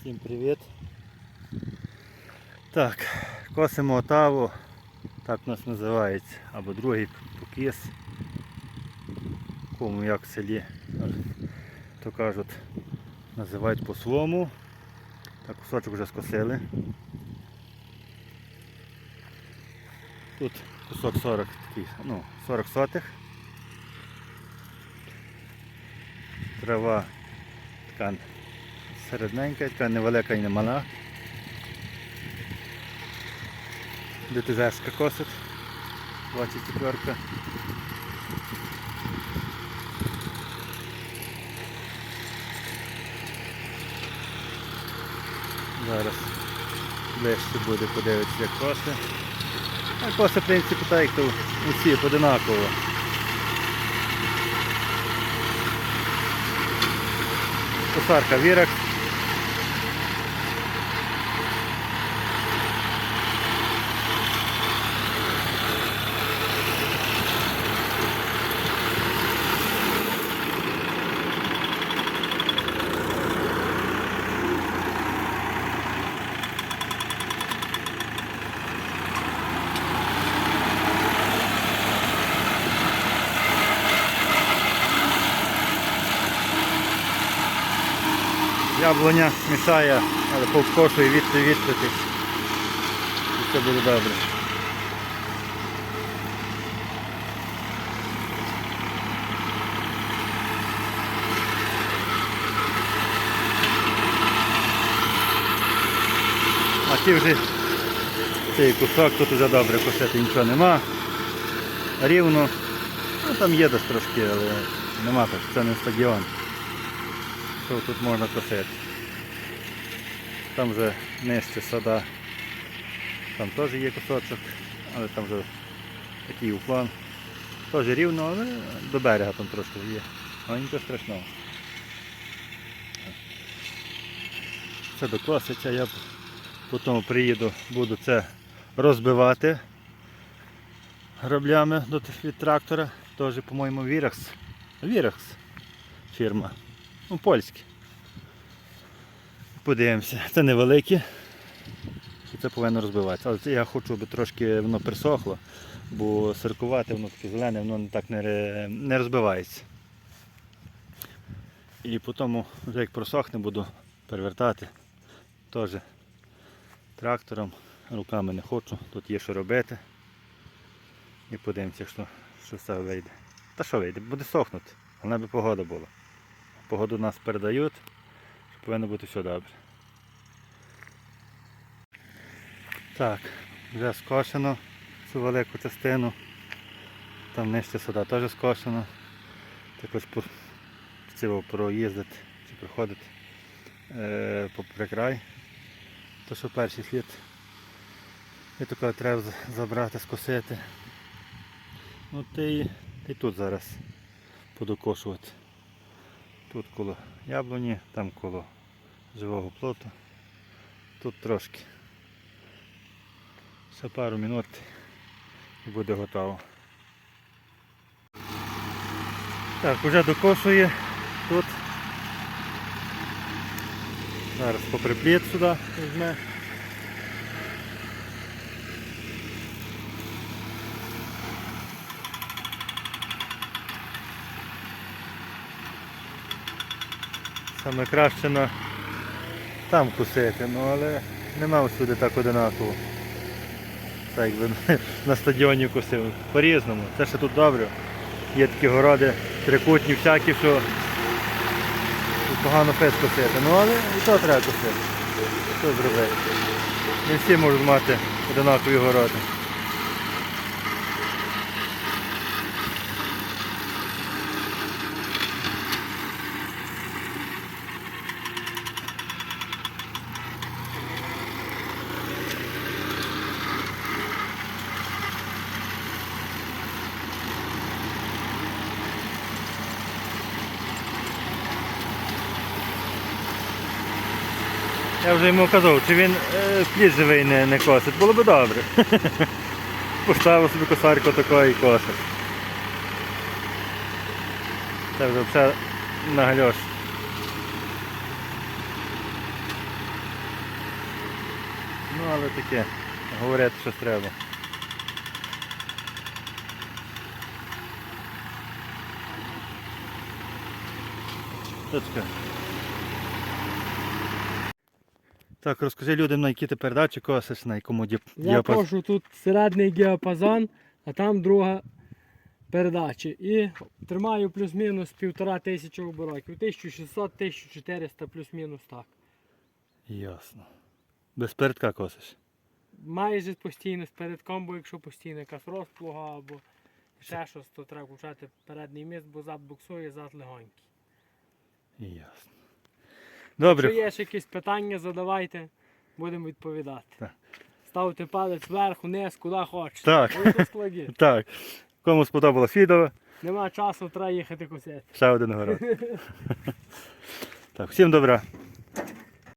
Всім привіт. Так, косимо отаву, так у нас називається, або другий покіс. Кому як в селі, то кажуть, називають по-своєму. Так, кусочок вже скосили. Тут кусок 40 такий, ну, 40 сотих. Трава така середненька, така невелика і не мала. ДТЗшка косить. 24. Зараз ближче буде подивитися, як коси. А коси, в принципі, так як то усі одинаково. Косарка Вірекс. Яблуня мішає, але повкошує відти відпити. І все буде добре. А ті вже цей кусок тут вже добре косити нічого нема. Рівно. Ну там є десь трошки, але нема так, це не стадіон що тут можна косити. Там вже нижче сада, там теж є кусочок, але там вже такий уклон. Теж рівно, але до берега там трошки є. Але нічого страшного. Це докоситься, я потім приїду, буду це розбивати граблями від трактора. Теж, по-моєму, Віракс. Віракс фірма. Ну, польські. Подивимося. Це невеликі. І це повинно розбиватися. Але це я хочу, щоб трошки воно присохло, бо сиркувати воно таке зелене, воно так не, розбивається. І потім, вже як просохне, буду перевертати теж трактором. Руками не хочу, тут є що робити. І подивимося, що, що все вийде. Та що вийде, буде сохнути, головне би погода була. Погоду нас передають, повинно бути все добре. Так, вже скошено цю велику частину. Там нижче сюди теж скошено. Також по цього проїздити чи проходити е, попри край. То що перший слід. І таке треба забрати, скосити. Ну ти і, тут зараз подокошувати. Тут коло яблуні, там коло живого плоту. Тут трошки. Ще пару минут і буде готово. Так, вже докошує тут. Зараз поприплід сюди візьме. Саме краще на там кусити, ну але нема всюди так одинаково. Так якби на стадіоні кусив. По-різному. Це ще тут добре. Є такі городи трикутні, всякі, що погано фес косити. Ну але і то треба косити. Що зробити? Не всі можуть мати одинакові городи. Я вже йому казав, чи він е, плід живий не, не косить, було б добре. Поставив собі косарку такої і косить. Це вже все на гальош. але таке. Говорять, що треба. Точка. Так, розкажи людям, на які ти передачі косиш, на якому діп... Я діапаз- кошу тут середній діапазон, а там друга передача. І тримаю плюс-мінус півтора тисячі оборотів. 1600-1400 плюс-мінус так. Ясно. Без передка косиш. Майже постійно з передком, бо якщо постійно якась розплуга або ще щось, то треба включати передній міст, бо зад буксує, зад легонький. Ясно. Добре. Якщо є ще якісь питання, задавайте, будемо відповідати. Так. Ставте палець вверх, вниз, куди хочете. Так. Так. Кому сподобалось відео, Нема часу, треба їхати кусити. ще один город. так, всім добра.